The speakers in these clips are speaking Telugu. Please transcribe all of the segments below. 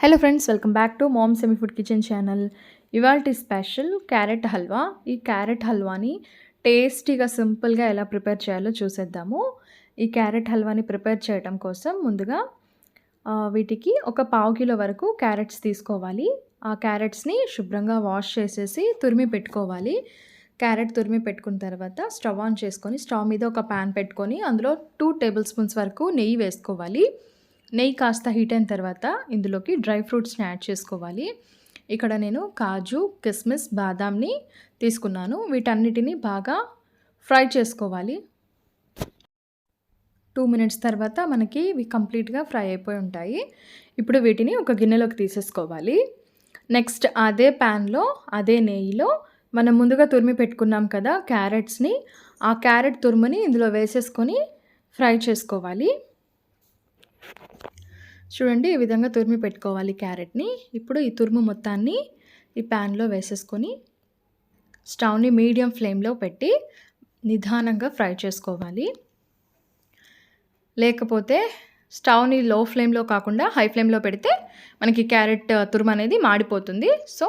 Hello friends welcome back to mom semi food kitchen channel ఇవాళ స్పెషల్ క్యారెట్ హల్వా ఈ క్యారెట్ హల్వాని టేస్టీగా సింపుల్గా ఎలా ప్రిపేర్ చేయాలో చూసేద్దాము. ఈ క్యారెట్ హల్వాని ప్రిపేర్ చేయడం కోసం ముందుగా వీటికి ఒక పావు కిలో వరకు క్యారెట్స్ తీసుకోవాలి. ఆ క్యారెట్స్ని శుభ్రంగా వాష్ చేసేసి తురిమి పెట్టుకోవాలి. క్యారెట్ తురిమి పెట్టుకున్న తర్వాత స్టవ్ ఆన్ చేసుకొని స్టవ్ మీద ఒక ప్యాన్ పెట్టుకొని అందులో టూ టేబుల్ స్పూన్స్ వరకు నెయ్యి వేసుకోవాలి. నెయ్యి కాస్త హీట్ అయిన తర్వాత ఇందులోకి డ్రై ఫ్రూట్స్ని యాడ్ చేసుకోవాలి. ఇక్కడ నేను కాజు కిస్మిస్ బాదాంని తీసుకున్నాను. వీటన్నిటిని బాగా ఫ్రై చేసుకోవాలి. టూ మినిట్స్ తర్వాత మనకి ఇవి కంప్లీట్గా ఫ్రై అయిపోయి ఉంటాయి. ఇప్పుడు వీటిని ఒక గిన్నెలోకి తీసేసుకోవాలి. నెక్స్ట్ అదే ప్యాన్లో అదే నెయ్యిలో మనం ముందుగా తురిమి పెట్టుకున్నాం కదా క్యారెట్స్ని ఆ క్యారెట్ తురుముని ఇందులో వేసేసుకొని ఫ్రై చేసుకోవాలి. చూడండి ఈ విధంగా తురిమి పెట్టుకోవాలి క్యారెట్ని. ఇప్పుడు ఈ తురుము మొత్తాన్ని ఈ ప్యాన్లో వేసేసుకొని స్టవ్ని మీడియం ఫ్లేమ్లో పెట్టి నిదానంగా ఫ్రై చేసుకోవాలి. లేకపోతే స్టవ్ని లో ఫ్లేమ్లో కాకుండా హై ఫ్లేమ్లో పెడితే మనకి క్యారెట్ తురుము అనేది మాడిపోతుంది. సో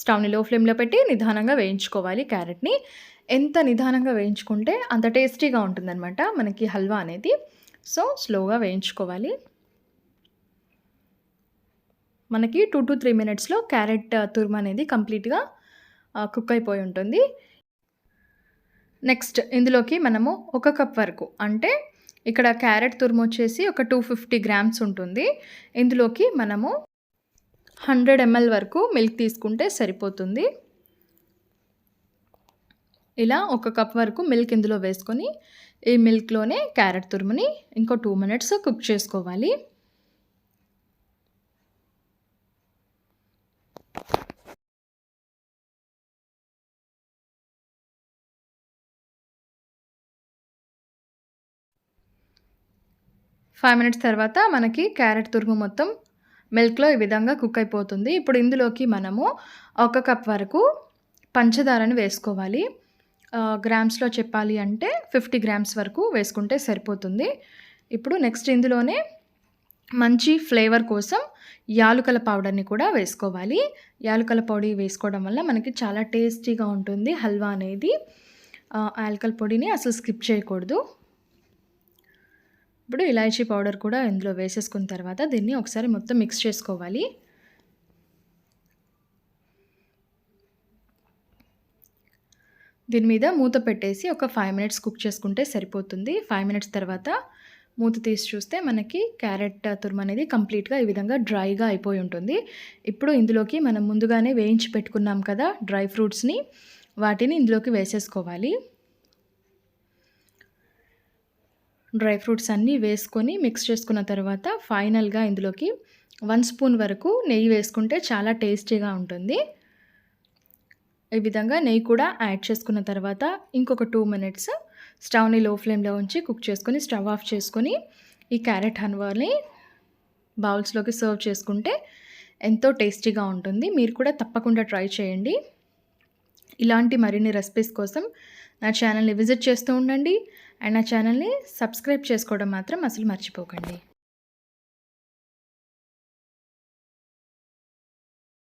స్టవ్ని లో ఫ్లేమ్లో పెట్టి నిదానంగా వేయించుకోవాలి క్యారెట్ని. ఎంత నిదానంగా వేయించుకుంటే అంత టేస్టీగా ఉంటుందన్నమాట మనకి హల్వా అనేది. సో స్లోగా వేయించుకోవాలి. మనకి టూ టు త్రీ మినిట్స్లో క్యారెట్ తురుము అనేది కంప్లీట్గా కుక్ అయిపోయి ఉంటుంది. నెక్స్ట్ ఇందులోకి మనము ఒక కప్ వరకు అంటే ఇక్కడ క్యారెట్ తురుము వచ్చేసి ఒక టూ ఫిఫ్టీ గ్రామ్స్ ఉంటుంది. ఇందులోకి మనము హండ్రెడ్ ఎంఎల్ వరకు మిల్క్ తీసుకుంటే సరిపోతుంది. ఇలా ఒక కప్ వరకు మిల్క్ ఇందులో వేసుకొని ఈ మిల్క్లోనే క్యారెట్ తురుముని ఇంకో టూ మినిట్స్ కుక్ చేసుకోవాలి. ఫైవ్ మినిట్స్ తర్వాత మనకి క్యారెట్ తురుము మొత్తం మిల్క్లో ఈ విధంగా కుక్ అయిపోతుంది. ఇప్పుడు ఇందులోకి మనము ఒక కప్ వరకు పంచదారని వేసుకోవాలి. గ్రామ్స్లో చెప్పాలి అంటే ఫిఫ్టీ గ్రామ్స్ వరకు వేసుకుంటే సరిపోతుంది. ఇప్పుడు నెక్స్ట్ ఇందులోనే మంచి ఫ్లేవర్ కోసం యాలుకల పౌడర్ని కూడా వేసుకోవాలి. యాలుకల పొడి వేసుకోవడం వల్ల మనకి చాలా టేస్టీగా ఉంటుంది హల్వా అనేది. యాలకల పొడిని అసలు స్కిప్ చేయకూడదు. ఇప్పుడు ఇలాచీ పౌడర్ కూడా ఇందులో వేసేసుకున్న తర్వాత దీన్ని ఒకసారి మొత్తం మిక్స్ చేసుకోవాలి. దీని మీద మూత పెట్టేసి ఒక ఫైవ్ మినిట్స్ కుక్ చేసుకుంటే సరిపోతుంది. ఫైవ్ మినిట్స్ తర్వాత మూత తీసి చూస్తే మనకి క్యారెట్ తురుము అనేది కంప్లీట్గా ఈ విధంగా డ్రైగా అయిపోయి ఉంటుంది. ఇప్పుడు ఇందులోకి మనం ముందుగానే వేయించి పెట్టుకున్నాం కదా డ్రై ఫ్రూట్స్ని వాటిని ఇందులోకి వేసేసుకోవాలి. డ్రై ఫ్రూట్స్ అన్నీ వేసుకొని మిక్స్ చేసుకున్న తర్వాత ఫైనల్గా ఇందులోకి వన్ స్పూన్ వరకు నెయ్యి వేసుకుంటే చాలా టేస్టీగా ఉంటుంది. ఈ విధంగా నెయ్యి కూడా యాడ్ చేసుకున్న తర్వాత ఇంకొక టూ మినిట్స్ స్టవ్ని లో ఫ్లేమ్లో ఉంచి కుక్ చేసుకొని స్టవ్ ఆఫ్ చేసుకొని ఈ క్యారెట్ హల్వాని బౌల్స్లోకి సర్వ్ చేసుకుంటే ఎంతో టేస్టీగా ఉంటుంది. మీరు కూడా తప్పకుండా ట్రై చేయండి. ఇలాంటి మరిన్ని రెసిపీస్ కోసం నా ఛానల్ని విజిట్ చేస్తూ ఉండండి. అండ్ నా ఛానల్ని సబ్స్క్రైబ్ చేసుకోవడం మాత్రం అసలు మర్చిపోకండి.